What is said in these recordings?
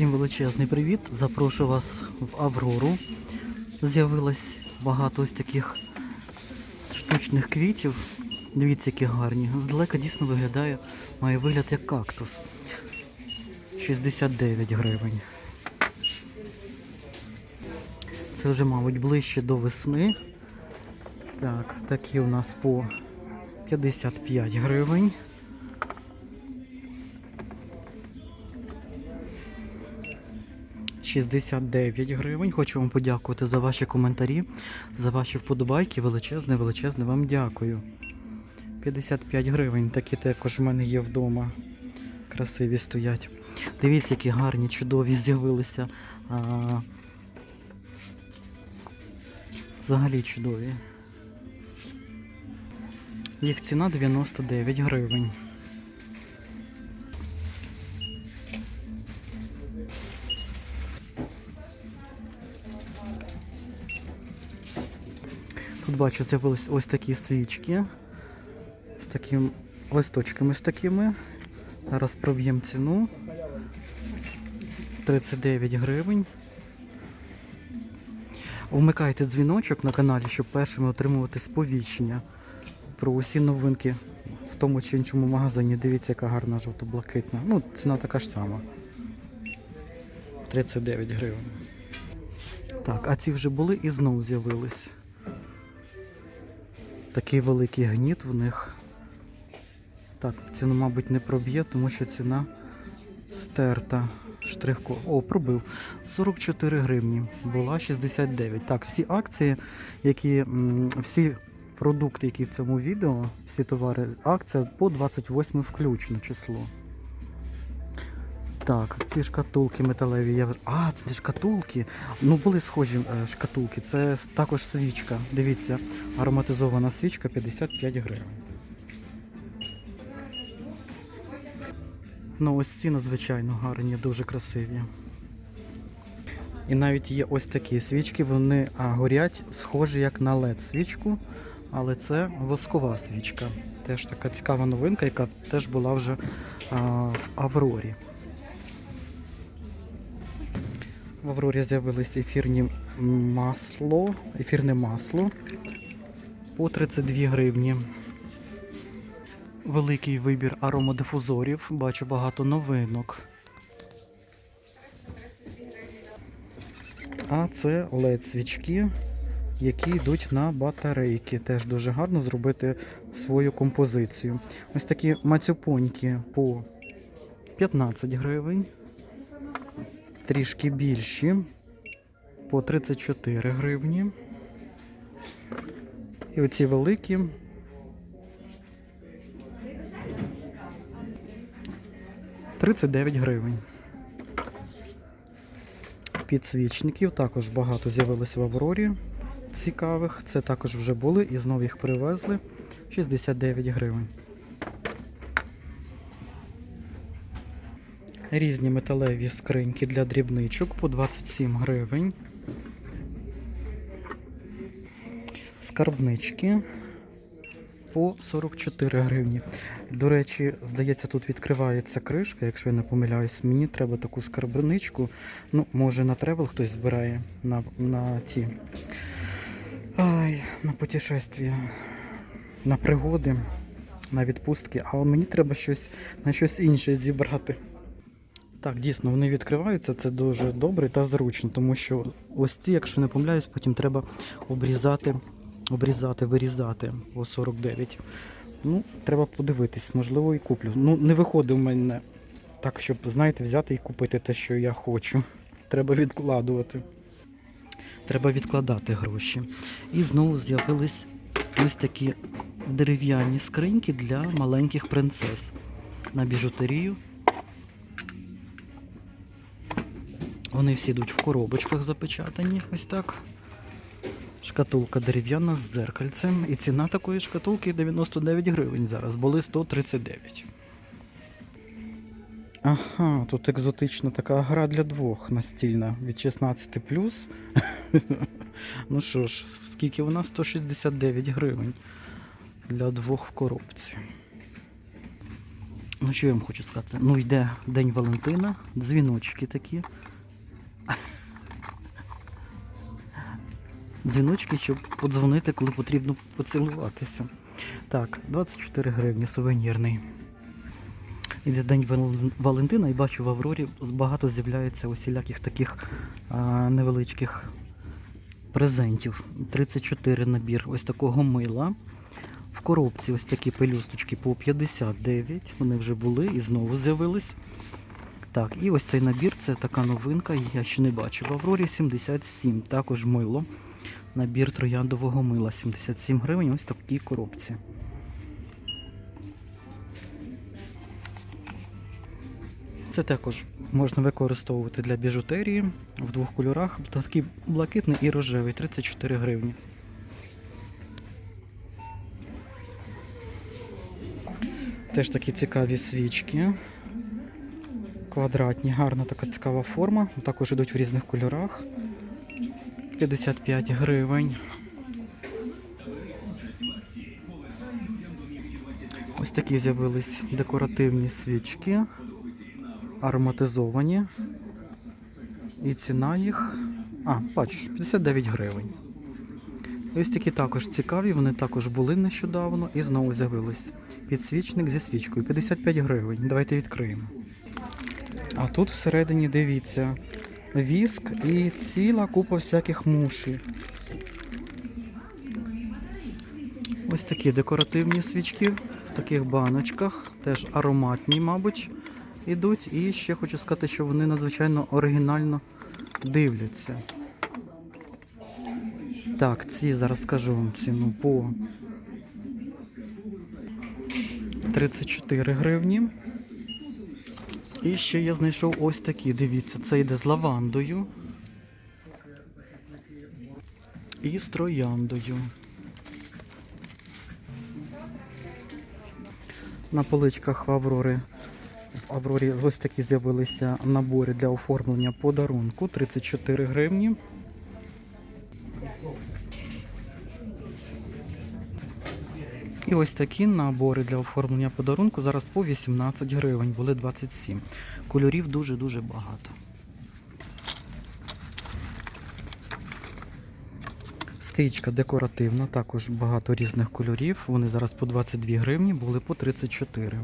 Всім величезний привіт. Запрошую вас в Аврору. З'явилось багато ось таких штучних квітів. Дивіться, які гарні. Здалека дійсно виглядає, має вигляд як кактус. 69 гривень. Це вже, мабуть, ближче до весни. Так, такі у нас по 55 гривень. – 69 гривень. Хочу вам подякувати за ваші коментарі, за ваші вподобайки. Величезне, величезне вам дякую. 55 гривень. Такі також в мене є вдома. Красиві стоять. Дивіться, які гарні, чудові з'явилися. Взагалі чудові. Їх ціна 99 гривень. Тут бачу, з'явились ось такі свічки з таким листочками з такими. Зараз проб'ємо ціну. 39 гривень. Вмикайте дзвіночок на каналі, щоб першими отримувати сповіщення про усі новинки в тому чи іншому магазині. Дивіться, яка гарна жовто-блакитна. Ну, ціна така ж сама. 39 гривень. Так, а ці вже були і знову з'явились. Такий великий гніт в них. Так, ціну, мабуть, не проб'є, тому що ціна стерта. Штрих-код. О, пробив. 44 гривні. Була 69. Так, всі акції, які всі продукти, які в цьому відео, всі товари, акція по 28 включно число. Так, ці шкатулки металеві. Я... А, це не шкатулки. Ну, були схожі е, шкатулки. Це також свічка. Дивіться, ароматизована свічка 55 гривень. Ну, ось ці надзвичайно гарні, дуже красиві. І навіть є ось такі свічки, вони а, горять схожі як на LED свічку, але це воскова свічка. Теж така цікава новинка, яка теж була вже а, в Аврорі. В Аврорі з'явились ефірні масло, ефірне масло по 32 гривні. Великий вибір аромадифузорів. Бачу багато новинок. А це led свічки, які йдуть на батарейки. Теж дуже гарно зробити свою композицію. Ось такі мацюпоньки по 15 гривень. Трішки більші по 34 гривні. І оці великі 39 гривень. Підсвічників також багато з'явилось в Аврорі цікавих. Це також вже були і знову їх привезли. 69 гривень. Різні металеві скриньки для дрібничок по 27 гривень. Скарбнички по 44 гривні. До речі, здається, тут відкривається кришка, якщо я не помиляюсь. Мені треба таку скарбничку. Ну, може на тревел хтось збирає на на ті. Ай, на путешествия, на пригоди, на відпустки, а мені треба щось на щось інше зібрати. Так, дійсно, вони відкриваються, це дуже добре та зручно, тому що ось ці, якщо не помиляюсь, потім треба обрізати, обрізати, вирізати по 49. Ну, треба подивитись, можливо, і куплю. Ну, не виходить у мене так, щоб, знаєте, взяти і купити те, що я хочу. Треба відкладувати. Треба відкладати гроші. І знову з'явились ось такі дерев'яні скриньки для маленьких принцес на біжутерію. Вони всі йдуть в коробочках запечатані, ось так. Шкатулка дерев'яна з зеркальцем. І ціна такої шкатулки 99 гривень зараз, були 139. Ага, тут екзотична така гра для двох настільна від 16 Ну що ж, скільки вона? 169 гривень для двох в коробці. Ну, що я вам хочу сказати? Ну, йде День Валентина, дзвіночки такі. Дзвіночки, щоб подзвонити, коли потрібно поцілуватися. Так, 24 гривні, сувенірний. Іде День Валентина і бачу в Аврорі багато з'являється усіляких таких а, невеличких презентів. 34 набір ось такого мила. В коробці ось такі пелюсточки по 59. Вони вже були і знову з'явились. Так, і ось цей набір це така новинка, я ще не бачив. В Аврорі 77, також мило. Набір трояндового мила 77 гривень, ось такій коробці. Це також можна використовувати для біжутерії в двох кольорах. Такий блакитний і рожевий 34 гривні. Теж такі цікаві свічки. Квадратні, гарна така цікава форма. Також йдуть в різних кольорах. 55 гривень. Ось такі з'явились декоративні свічки, ароматизовані. І ціна їх. А, бачиш, 59 гривень. Ось такі також цікаві, вони також були нещодавно і знову з'явились. Підсвічник зі свічкою 55 гривень. Давайте відкриємо. А тут всередині дивіться, віск і ціла купа всяких муші. Ось такі декоративні свічки в таких баночках, теж ароматні, мабуть, ідуть. І ще хочу сказати, що вони надзвичайно оригінально дивляться. Так, ці зараз скажу вам ціну по 34 гривні. І ще я знайшов ось такі, дивіться, це йде з лавандою і з трояндою. На поличках в Аврори. В Аврорі ось такі з'явилися набори для оформлення подарунку 34 гривні. І ось такі набори для оформлення подарунку зараз по 18 гривень, були 27. Кольорів дуже-дуже багато. Стичка декоративна, також багато різних кольорів. Вони зараз по 22 гривні, були по 34.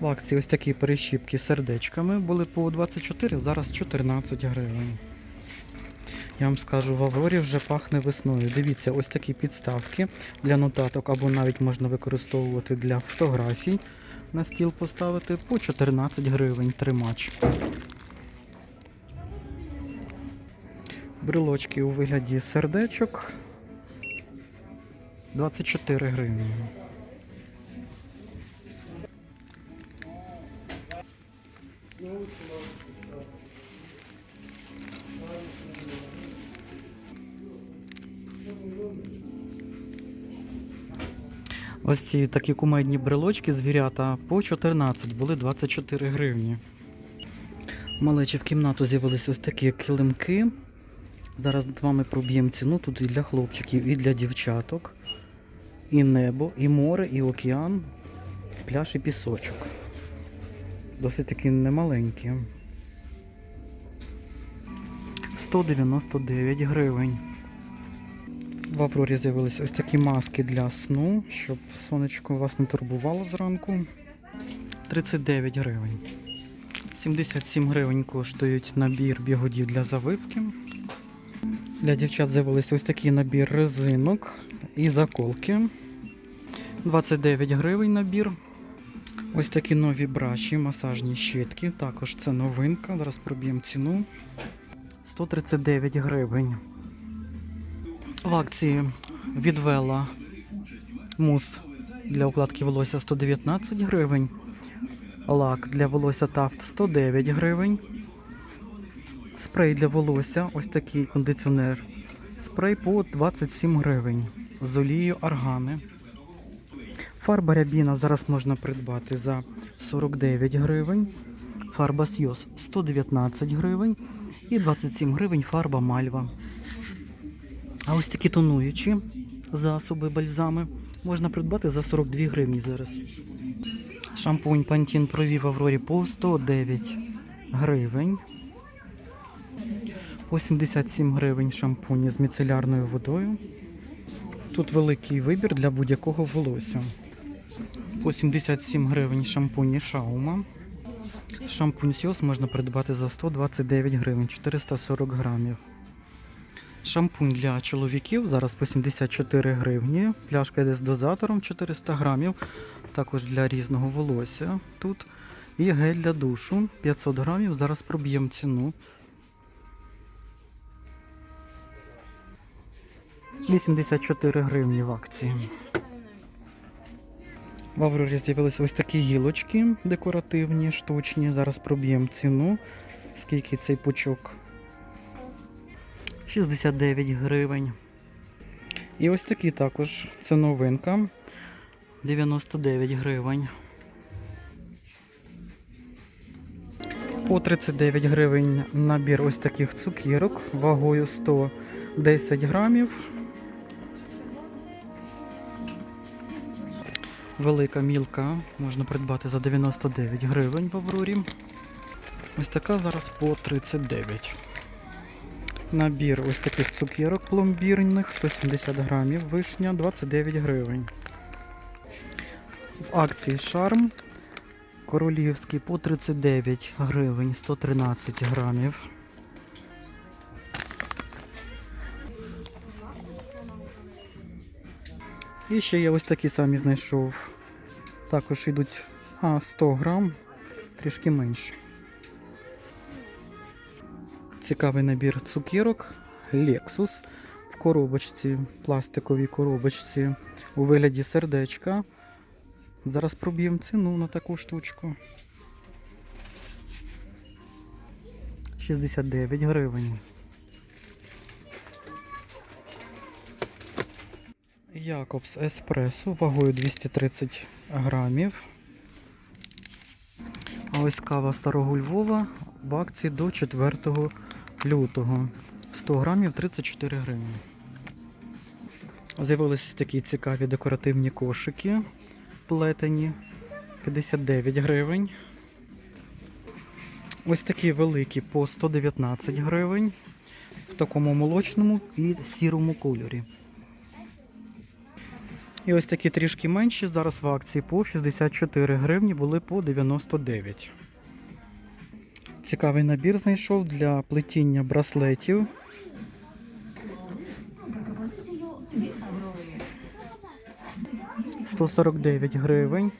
В акції ось такі перещіпки з сердечками були по 24, зараз 14 гривень. Я вам скажу, в Аврорі вже пахне весною. Дивіться, ось такі підставки для нотаток, або навіть можна використовувати для фотографій. На стіл поставити по 14 гривень тримач. Брелочки у вигляді сердечок 24 гривні. Ось ці такі кумедні брелочки звірята по 14, були 24 гривні. Малечі в кімнату з'явилися ось такі килимки. Зараз з вами проб'ємо ціну тут і для хлопчиків, і для дівчаток. І небо, і море, і океан, пляж і пісочок. Досить таки немаленькі. 199 гривень. В Аврорі з'явилися ось такі маски для сну, щоб сонечко вас не турбувало зранку. 39 гривень. 77 гривень коштують набір бігодів для завивки. Для дівчат з'явився ось такий набір резинок і заколки. 29 гривень набір. Ось такі нові браші, масажні щітки. Також це новинка. Зараз проб'ємо ціну. 139 гривень. В акції відвела мус для укладки волосся 119 гривень. Лак для волосся Тафт 109 гривень. Спрей для волосся, ось такий кондиціонер. Спрей по 27 гривень. З олією аргани. Фарба рябіна зараз можна придбати за 49 гривень. Фарба Сйоз 119 гривень. І 27 гривень фарба Мальва. А ось такі тонуючі засоби, бальзами Можна придбати за 42 гривні зараз. Шампунь Pantene Pro в Аврорі по 109 гривень. По 77 гривень шампуні з міцелярною водою. Тут великий вибір для будь-якого волосся. По 77 гривень шампуні Шаума. Шампунь Сіос можна придбати за 129 гривень, 440 грамів. Шампунь для чоловіків зараз по 74 гривні. Пляшка йде з дозатором 400 грамів. Також для різного волосся тут. І гель для душу 500 грамів. Зараз проб'ємо ціну. 84 гривні в акції. В Аврорі з'явилися ось такі гілочки декоративні, штучні. Зараз проб'ємо ціну. Скільки цей пучок? 69 гривень. І ось такі також. Це новинка. 99 гривень. По 39 гривень набір ось таких цукірок вагою 110 грамів. Велика мілка можна придбати за 99 гривень в Аврорі. Ось така зараз по 39. Набір ось таких цукерок пломбірних 170 грамів, вишня 29 гривень. В акції шарм королівський по 39 гривень 113 грамів. І ще я ось такі самі знайшов. Також йдуть а, 100 грам, трішки менше. Цікавий набір цукірок Lexus в коробочці, пластиковій коробочці у вигляді сердечка. Зараз проб'ємо ціну на таку штучку. 69 гривень. Якобс Еспресо вагою 230 грамів. А ось кава Старого Львова в акції до 4 лютого. 100 грамів 34 гривні. З'явилися такі цікаві декоративні кошики плетені 59 гривень. Ось такі великі по 119 гривень в такому молочному і сірому кольорі. І ось такі трішки менші зараз в акції по 64 гривні були по 99. Цікавий набір знайшов для плетіння браслетів. Сорок дев'ять Аврори. 149 гривень.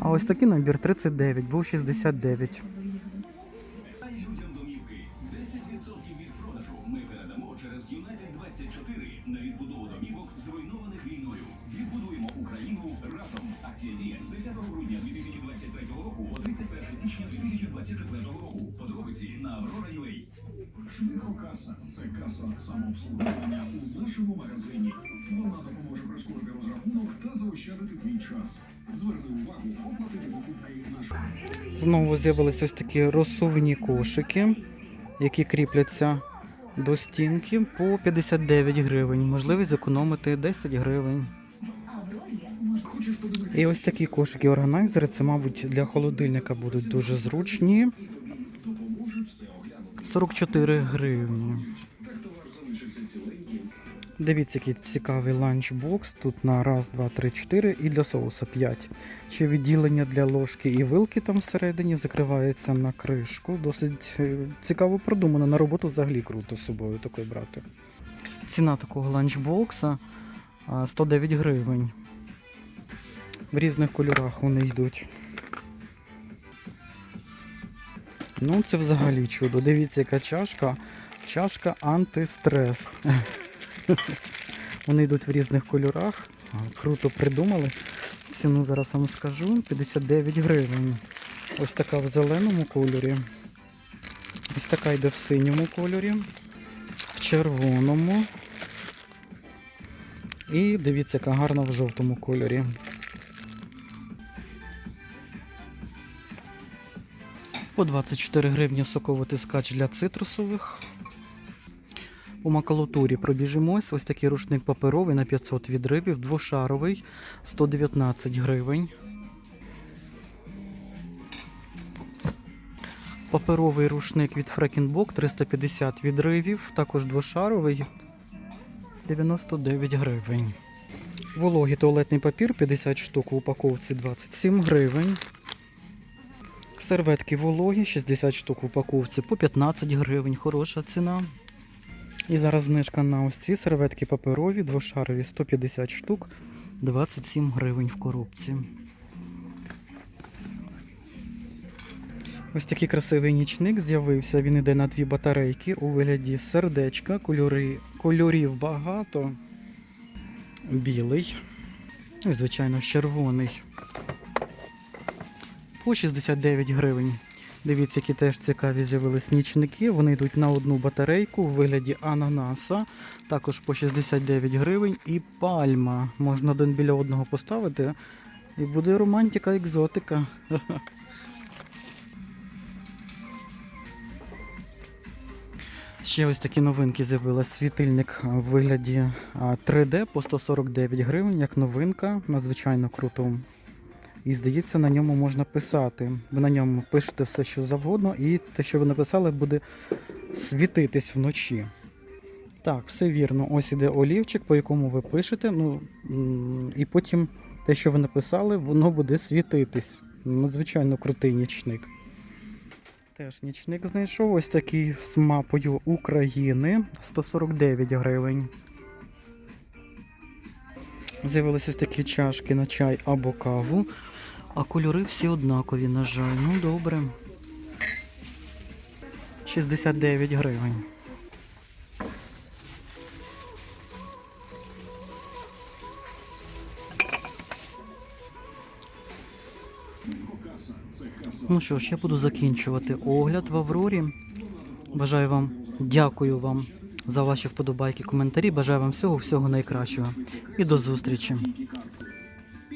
А ось такий набір 39, був 69. Знову з'явилися ось такі розсувні кошики, які кріпляться до стінки по 59 гривень. Можливість зекономити 10 гривень. І ось такі кошики органайзери, це, мабуть, для холодильника будуть дуже зручні. Допоможуть все оглянути. 44 гривні. Дивіться, який цікавий ланчбокс. Тут на раз, два, три, чотири і для соуса 5. Ще відділення для ложки і вилки там всередині закривається на кришку. Досить е, цікаво продумано. На роботу взагалі круто з собою такою брати. Ціна такого ланчбокса 109 гривень. В різних кольорах вони йдуть. Ну, це взагалі чудо. Дивіться, яка чашка. Чашка антистрес. Вони йдуть в різних кольорах. Круто придумали. Ціну зараз вам скажу. 59 гривень. Ось така в зеленому кольорі. Ось така йде в синьому кольорі. В червоному. І дивіться, яка гарна в жовтому кольорі. По 24 гривні соковитий скач для цитрусових. По макулатурі пробіжимось. Ось такий рушник паперовий на 500 відривів, двошаровий 119 гривень. Паперовий рушник від Фрекінбок 350 відривів, також двошаровий 99 гривень. Вологий туалетний папір 50 штук в упаковці 27 гривень. Серветки вологі 60 штук в упаковці по 15 гривень. Хороша ціна. І зараз знижка на ось ці серветки паперові, двошарові 150 штук, 27 гривень в коробці. Ось такий красивий нічник з'явився. Він іде на дві батарейки у вигляді сердечка, кольори, кольорів багато. Білий. І, звичайно, червоний. По 69 гривень. Дивіться, які теж цікаві з'явились нічники. Вони йдуть на одну батарейку у вигляді ананаса. Також по 69 гривень. І пальма. Можна один біля одного поставити. І буде романтика, екзотика. Ще ось такі новинки з'явились. Світильник в вигляді 3D по 149 гривень, як новинка, надзвичайно круто. І здається, на ньому можна писати. Ви на ньому пишете все, що завгодно, і те, що ви написали, буде світитись вночі. Так, все вірно. Ось іде олівчик, по якому ви пишете. Ну, і потім те, що ви написали, воно буде світитись. Надзвичайно крутий нічник. Теж нічник знайшов ось такий з мапою України 149 гривень. З'явилися такі чашки на чай або каву. А кольори всі однакові, на жаль. Ну добре. 69 гривень. Ну що ж, я буду закінчувати огляд в Аврорі. Бажаю вам, дякую вам за ваші вподобайки, коментарі. Бажаю вам всього, всього найкращого. І до зустрічі.